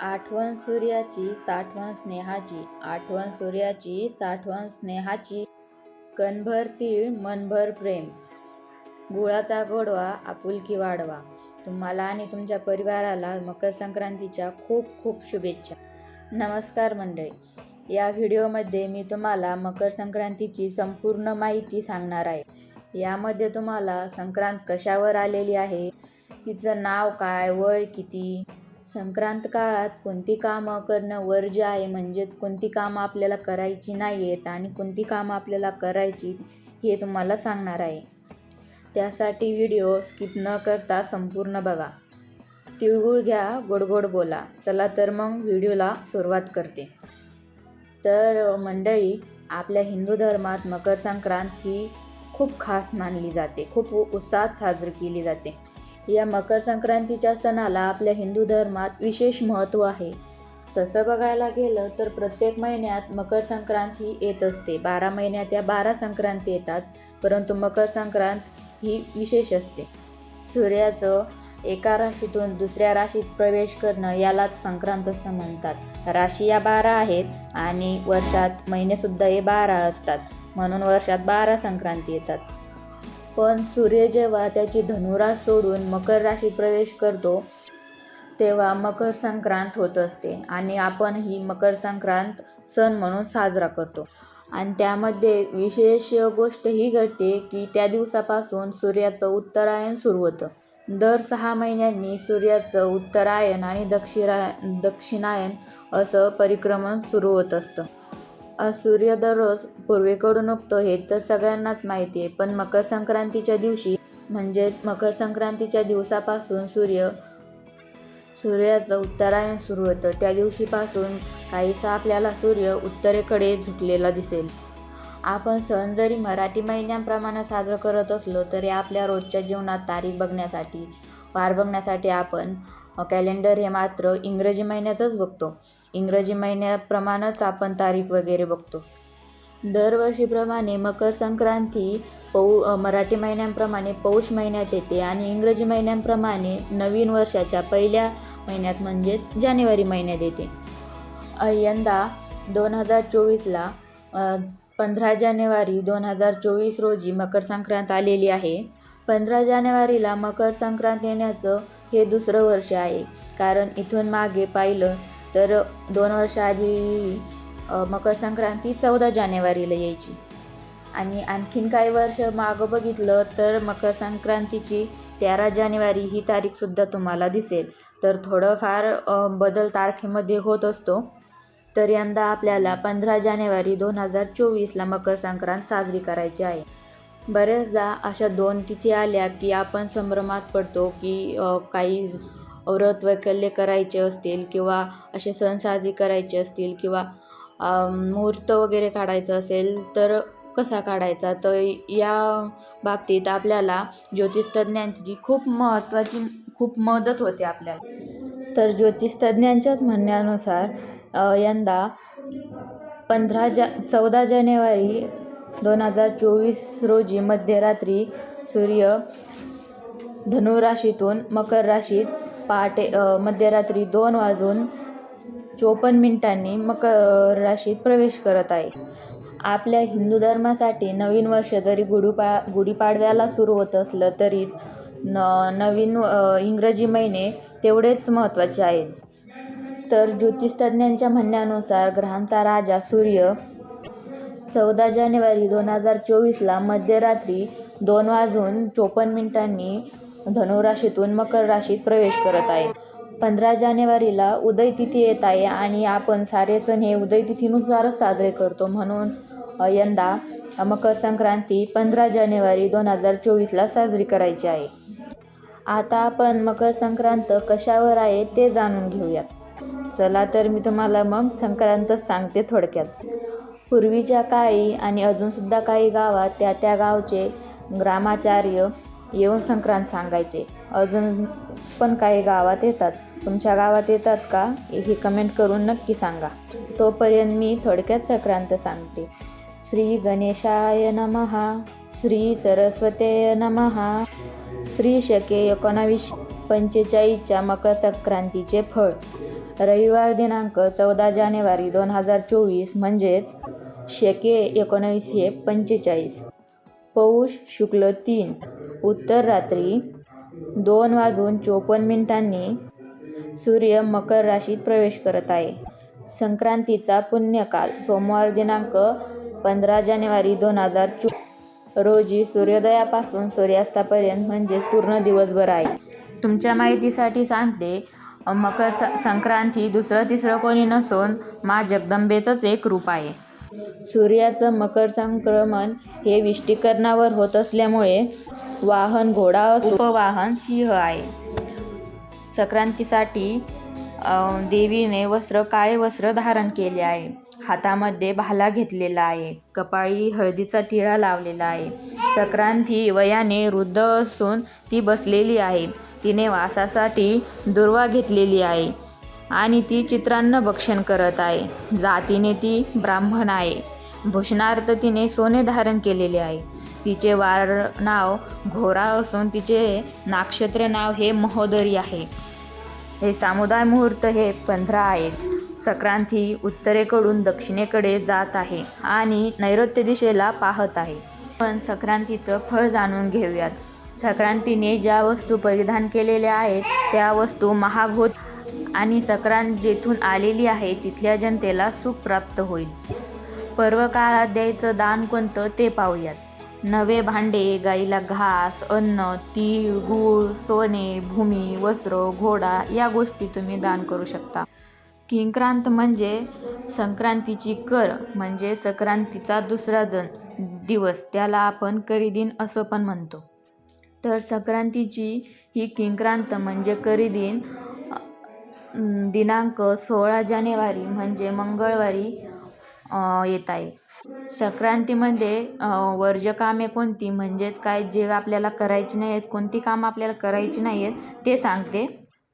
आठवण सूर्याची साठवण स्नेहाची आठवण सूर्याची साठवण स्नेहाची. कणभर तीळ मनभर प्रेम. गुळाचा गोडवा आपुलकी वाढवा. तुम्हाला आणि तुमच्या परिवाराला मकर संक्रांतीच्या खूप खूप शुभेच्छा. नमस्कार मंडळी. या व्हिडिओमध्ये मी तुम्हाला मकर संक्रांतीची संपूर्ण माहिती सांगणार आहे. यामध्ये तुम्हाला संक्रांत कशावर आलेली आहे? तिचं नाव काय? वय किती? संक्रांत काळात कोणती कामं करणं वर्ज्य आहे म्हणजेच कोणती कामं आपल्याला करायची नाही आहेत आणि कोणती कामं आपल्याला करायची हे तुम्हाला सांगणार आहे. त्यासाठी व्हिडिओ स्किप न करता संपूर्ण बघा. तिळगुळ घ्या गोड गोड बोला. चला तर मग व्हिडिओला सुरुवात करते. तर मंडळी आपल्या हिंदू धर्मात मकर संक्रांत ही खूप खास मानली जाते. खूप उत्साहात साजरी केली जाते. या मकर संक्रांतीच्या सणाला आपल्या हिंदू धर्मात विशेष महत्त्व आहे. तसं बघायला गेलं तर प्रत्येक महिन्यात मकर संक्रांत ही येत असते. बारा महिन्यात या बारा संक्रांती येतात परंतु मकर संक्रांत ही विशेष असते. सूर्याचं एका राशीतून दुसऱ्या राशीत प्रवेश करणं यालाच संक्रांत असं म्हणतात. राशी या बारा आहेत आणि वर्षात महिनेसुद्धा हे बारा असतात. म्हणून वर्षात बारा संक्रांती येतात. पण सूर्य जेव्हा त्याची धनुरास सोडून मकर राशीत प्रवेश करतो तेव्हा मकर संक्रांत होत असते आणि आपण ही मकर संक्रांत सण म्हणून साजरा करतो. आणि त्यामध्ये विशेष गोष्ट ही घडते की त्या दिवसापासून सूर्याचं उत्तरायण सुरू होतं. दर सहा महिन्यांनी सूर्याचं उत्तरायण आणि दक्षिणा दक्षिणायन असं परिक्रमण सुरू होत असतं. सूर्य दररोज पूर्वेकडून उगतो हे तर सगळ्यांनाच माहिती आहे. पण मकर संक्रांतीच्या दिवशी म्हणजेच मकर संक्रांतीच्या दिवसापासून सूर्य सूर्याचं उत्तरायण सुरू होतं. त्या दिवशीपासून काहीसा आपल्याला सूर्य उत्तरेकडे झुकलेला दिसेल. आपण सण जरी मराठी महिन्यांप्रमाणे साजरं करत असलो तरी आपल्या रोजच्या जीवनात तारीख बघण्यासाठी वार बघण्यासाठी आपण कॅलेंडर हे मात्र इंग्रजी महिन्याचंच बघतो. इंग्रजी महिन्याप्रमाणेच आपण तारीख वगैरे बघतो. दरवर्षीप्रमाणे मकर संक्रांती पौ मराठी महिन्यांप्रमाणे पौष महिन्यात येते आणि इंग्रजी महिन्यांप्रमाणे नवीन वर्षाच्या पहिल्या महिन्यात म्हणजेच जानेवारी महिन्यात येते. यंदा दोन हजार चोवीसला पंधरा जानेवारी दोन हजार चोवीस रोजी मकर संक्रांत आलेली आहे. पंधरा जानेवारीला मकर संक्रांत येण्याचं हे दुसरं वर्ष आहे. कारण इथून मागे पाहिलं तर दोन वर्षाआधी मकर संक्रांती चौदा जानेवारीला यायची. आणि आणखीन काही वर्ष मागं बघितलं तर मकर संक्रांतीची तेरा जानेवारी ही तारीखसुद्धा तुम्हाला दिसेल. तर थोडंफार बदल तारखेमध्ये होत असतो. तर यंदा आपल्याला पंधरा जानेवारी दोन हजार चोवीसला मकर संक्रांत साजरी करायची आहे. बऱ्याचदा अशा दोन तिथी आल्या की आपण संभ्रमात पडतो की काही व्रत वैकल्य करायचे असतील किंवा असे सण साजरे करायचे असतील किंवा मुहूर्त वगैरे काढायचं असेल तर कसा काढायचा? तर या बाबतीत आपल्याला ज्योतिषतज्ज्ञांची खूप महत्त्वाची खूप मदत होते आपल्याला. तर ज्योतिषतज्ज्ञांच्याच म्हणण्यानुसार यंदा पंधरा जा चौदा जानेवारी दोन हजार चोवीस रोजी मध्यरात्री सूर्य धनुराशीतून मकर राशीत पहाटे मध्यरात्री दोन वाजून चोपन्न मिनिटांनी मकर राशीत प्रवेश करत आहे. आपल्या हिंदू धर्मासाठी नवीन वर्ष जरी गुढीपा गुढीपाडव्याला सुरू होत असलं तरी न नवीन इंग्रजी महिने तेवढेच महत्त्वाचे आहेत. तर ज्योतिषतज्ञांच्या म्हणण्यानुसार ग्रहांचा राजा सूर्य चौदा जानेवारी दोन हजार चोवीसला मध्यरात्री दोन वाजून चोपन्न मिनिटांनी धनुराशीतून मकर राशीत प्रवेश करत आहे. पंधरा जानेवारीला उदय तिथी येत आहे आणि आपण सारे सण हे उदय तिथीनुसारच साजरे करतो. म्हणून यंदा मकर संक्रांती पंधरा जानेवारी दोन हजार चोवीसला साजरी करायची आहे. आता आपण मकर संक्रांत कशावर आहे ते जाणून घेऊयात. चला तर मी तुम्हाला मग संक्रांत सांगते थोडक्यात. पूर्वीच्या काळी आणि अजूनसुद्धा काही गावात त्या त्या गावचे ग्रामाचार्य येऊन संक्रांत सांगायचे. अजून पण काही गावात येतात. तुमच्या गावात येतात का? हे कमेंट करून नक्की सांगा. तोपर्यंत मी थोडक्यात संक्रांत सांगते. श्री गणेशाय नमहा श्री सरस्वते नमहा श्री शके एकोणावीस पंचेचाळीसच्या मकर संक्रांतीचे फळ. रविवार दिनांक चौदा जानेवारी दोन हजार चोवीस म्हणजेच शके एकोणावीसशे पंचेचाळीस. पौष शुक्ल तीन. उत्तर रात्री दोन वाजून चोपन्न मिनिटांनी सूर्य मकर राशीत प्रवेश करत आहे. संक्रांतीचा पुण्यकाल सोमवार दिनांक पंधरा जानेवारी दोन हजार चो रोजी सूर्योदयापासून सूर्यास्तापर्यंत म्हणजेच पूर्ण दिवसभर आहे. तुमच्या माहितीसाठी सांगते मकर स संक्रांती दुसरं तिसरं कोणी नसून मा जगदंबेचंच एक रूप आहे. सूर्याचं मकर संक्रमण हे विष्टीकरणावर होत असल्यामुळे वाहन घोडा उपवाहन सिंह आहे. संक्रांतीसाठी देवीने वस्त्र काळे वस्त्र धारण केले आहे. हातामध्ये भाला घेतलेला आहे. कपाळी हळदीचा टिळा लावलेला आहे. संक्रांती वयाने वृद्ध असून ती बसलेली आहे. तिने वासासाठी दुर्वा घेतलेली आहे. आणि ती चित्रान्न भक्षण करत आहे. जातीने ती ब्राह्मण आहे. भूषणार्थ तिने सोने धारण केलेले आहे. तिचे वार नाव घोरा असून तिचे नाक्षत्र नाव हे महोदरी आहे. हे सामुदाय मुहूर्त हे पंधरा आहेत. संक्रांती उत्तरेकडून दक्षिणेकडे जात आहे आणि नैऋत्य दिशेला पाहत आहे. पण संक्रांतीचं फळ जाणून घेऊयात. संक्रांतीने ज्या वस्तू परिधान केलेल्या आहेत त्या वस्तू महाभूत आणि संक्रांत जेथून आलेली आहे तिथल्या जनतेला सुख प्राप्त होईल. पर्व काळात द्यायचं दान कोणतं ते पाहूयात. नवे भांडे गाईला घास अन्न तीळ गूळ सोने भूमी वस्त्र घोडा या गोष्टी तुम्ही दान करू शकता. किंक्रांत म्हणजे संक्रांतीची कर म्हणजे संक्रांतीचा दुसरा जण दिवस. त्याला आपण करीदिन असं पण म्हणतो. तर संक्रांतीची ही किंक्रांत म्हणजे करीदिन दिनांक सोळा जानेवारी म्हणजे मंगळवारी येत आहे. संक्रांतीमध्ये अं, वर्ज्य कामे कोणती? म्हणजेच काय जे आपल्याला करायची नाही आहेत कोणती कामं आपल्याला करायची नाही आहेत ते सांगते.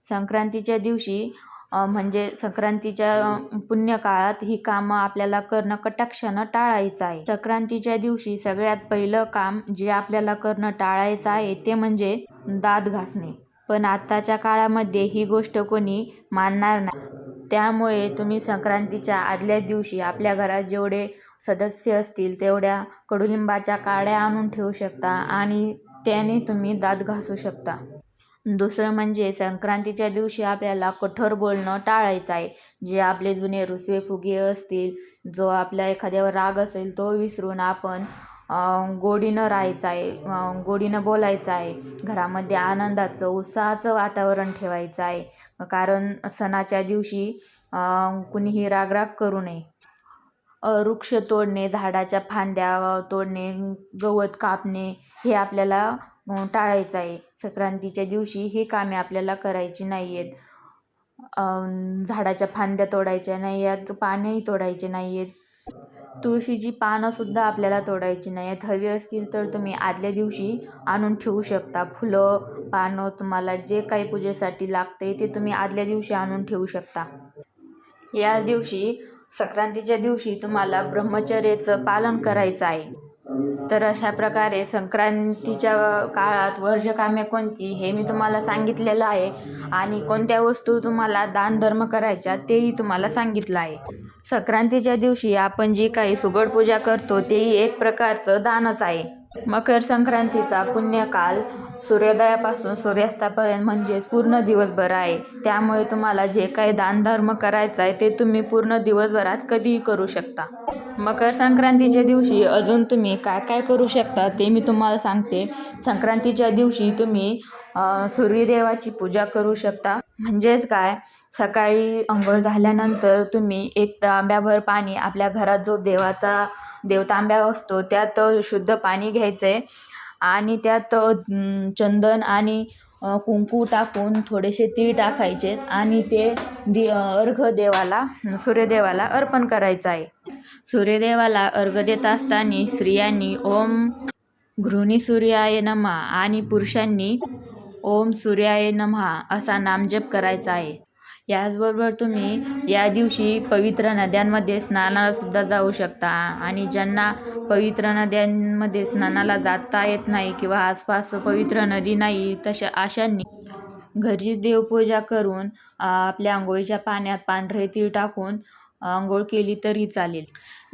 संक्रांतीच्या दिवशी म्हणजे संक्रांतीच्या पुण्यकाळात ही कामं आपल्याला करणं कटाक्षानं टाळायचं आहे. संक्रांतीच्या दिवशी सगळ्यात पहिलं काम जे आपल्याला करणं टाळायचं आहे ते म्हणजे दात घासणे. पण आत्ताच्या काळामध्ये ही गोष्ट कोणी मानणार नाही. त्यामुळे तुम्ही संक्रांतीच्या आदल्या दिवशी आपल्या घरात जेवढे सदस्य असतील तेवढ्या कडुलिंबाच्या काड्या आणून ठेवू शकता आणि त्याने तुम्ही दात घासू शकता. दुसरं म्हणजे संक्रांतीच्या दिवशी आपल्याला कठोर बोलणं टाळायचं आहे. जे आपले जुने रुसवे फुगे असतील जो आपल्या एखाद्यावर राग असेल तो विसरून आपण गोडीनं राहायचं आहे गोडीनं बोलायचं आहे घरामध्ये आनंदाचं उत्साहाचं वातावरण ठेवायचं आहे कारण सणाच्या दिवशी कुणीही रागराग करू नये. वृक्ष तोडणे झाडाच्या फांद्या तोडणे गवत कापणे हे आपल्याला टाळायचं आहे संक्रांतीच्या दिवशी हे कामे आपल्याला करायची नाही आहेत झाडाच्या फांद्या तोडायच्या नाही आहेत पानेही तोडायचे नाही आहेत तुळशीची पानंसुद्धा आपल्याला तोडायची नाही. आहेत. हवी असतील तर तुम्ही आदल्या दिवशी आणून ठेवू शकता. फुलं पानं तुम्हाला जे काही पूजेसाठी लागते ते तुम्ही आदल्या दिवशी आणून ठेवू शकता. या दिवशी संक्रांतीच्या दिवशी तुम्हाला ब्रह्मचर्याचं पालन करायचं आहे. तर अशा प्रकारे संक्रांतीच्या काळात वर्ज्य कोणती हे मी तुम्हाला सांगितलेलं आहे. आणि कोणत्या वस्तू तुम्हाला दानधर्म करायच्या तेही तुम्हाला सांगितलं आहे. संक्रांतीच्या दिवशी आपण जी काही सुगड पूजा करतो तेही एक प्रकारचं दानच आहे. मकर संक्रांतीचा पुण्यकाल सूर्योदयापासून सूर्यास्तापर्यंत म्हणजेच पूर्ण दिवसभर आहे. त्यामुळे तुम्हाला जे काही दानधर्म करायचं आहे ते तुम्ही पूर्ण दिवसभरात कधीही करू शकता. मकर संक्रांतीच्या दिवशी अजून तुम्ही काय काय करू शकता ते मी तुम्हाला सांगते. संक्रांतीच्या दिवशी तुम्ही सूर्यदेवाची पूजा करू शकता. म्हणजेच काय? सकाळी अंघोळ झाल्यानंतर तुम्ही एक तांब्याभर पाणी आपल्या घरात जो देवाचा देवतांब्या असतो त्यात शुद्ध पाणी घ्यायचं आहे आणि त्यात चंदन आणि कुंकू टाकून थोडेसे तीळ टाकायचे आणि ते दि अर्घ देवाला सूर्यदेवाला अर्पण करायचं आहे. सूर्यदेवाला अर्घ देत असताना स्त्रियांनी ओम घृणी सूर्याय नमा आणि पुरुषांनी ओम सूर्याय नमहा असा नामजप करायचा आहे. याचबरोबर तुम्ही या दिवशी पवित्र नद्यांमध्ये स्नानाला सुद्धा जाऊ शकता आणि ज्यांना पवित्र नद्यांमध्ये स्नानाला जाता येत नाही किंवा आसपास पवित्र नदी नाही तशा अशांनी घरीच देवपूजा करून आपल्या आंघोळीच्या पाण्यात पांढरे तीळ टाकून आंघोळ केली तरी चालेल.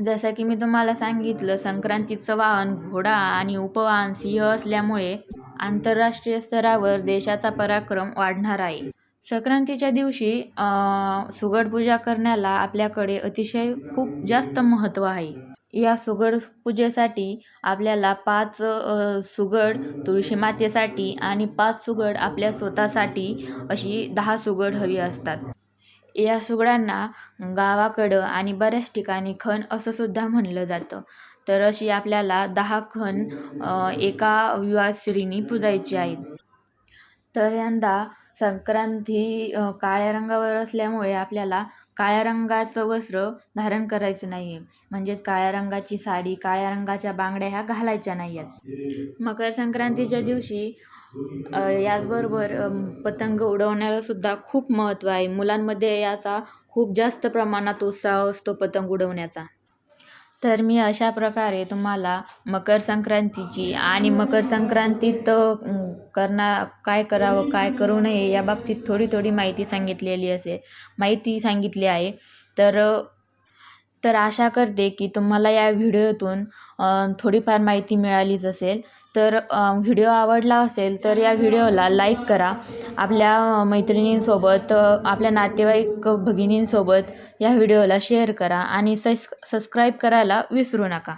जसं की मी तुम्हाला सांगितलं संक्रांतीचं वाहन घोडा आणि उपवाहन सिंह असल्यामुळे आंतरराष्ट्रीय स्तरावर देशाचा पराक्रम वाढणार आहे. संक्रांतीच्या दिवशी सुगड पूजा करण्याला आपल्याकडे अतिशय खूप जास्त महत्त्व आहे. या सुगड पूजेसाठी आपल्याला पाच सुगड तुळशी मातेसाठी आणि पाच सुगड आपल्या स्वतःसाठी अशी दहा सुगड हवी असतात. या सुगडांना गावाकडं आणि बऱ्याच ठिकाणी खण असं सुद्धा म्हणलं जातं. तर अशी आपल्याला दहा खण एका विवाह स्त्रीनी पूजायची आहेत. तर यंदा संक्रांती काळ्या रंगावर असल्यामुळे आपल्याला काळ्या रंगाचं वस्त्र धारण करायचं नाही आहे म्हणजेच काळ्या रंगाची साडी काळ्या रंगाच्या बांगड्या ह्या घालायच्या नाही आहेत मकर संक्रांतीच्या दिवशी याचबरोबर पतंग उडवण्याला सुद्धा खूप महत्त्व आहे. मुलांमध्ये याचा खूप जास्त प्रमाणात उत्साह असतो पतंग उडवण्याचा. तर मी अशा प्रकारे तुम्हाला मकर संक्रांतीची आणि मकर संक्रांतीत करणार काय करावं काय करू नये याबाबतीत थोडी थोडी माहिती सांगितलेली असेल माहिती सांगितली आहे. तर तर आशा करते की तुम्हाला या व्हिडिओतून थोडीफार माहिती मिळालीच असेल. तर व्हिडिओ आवडला असेल तर या व्हिडिओला लाईक करा. आपल्या मैत्रिणींसोबत आपल्या नातेवाईक भगिनींसोबत या व्हिडिओला शेअर करा आणि सस सबस्क्राईब करायला विसरू नका.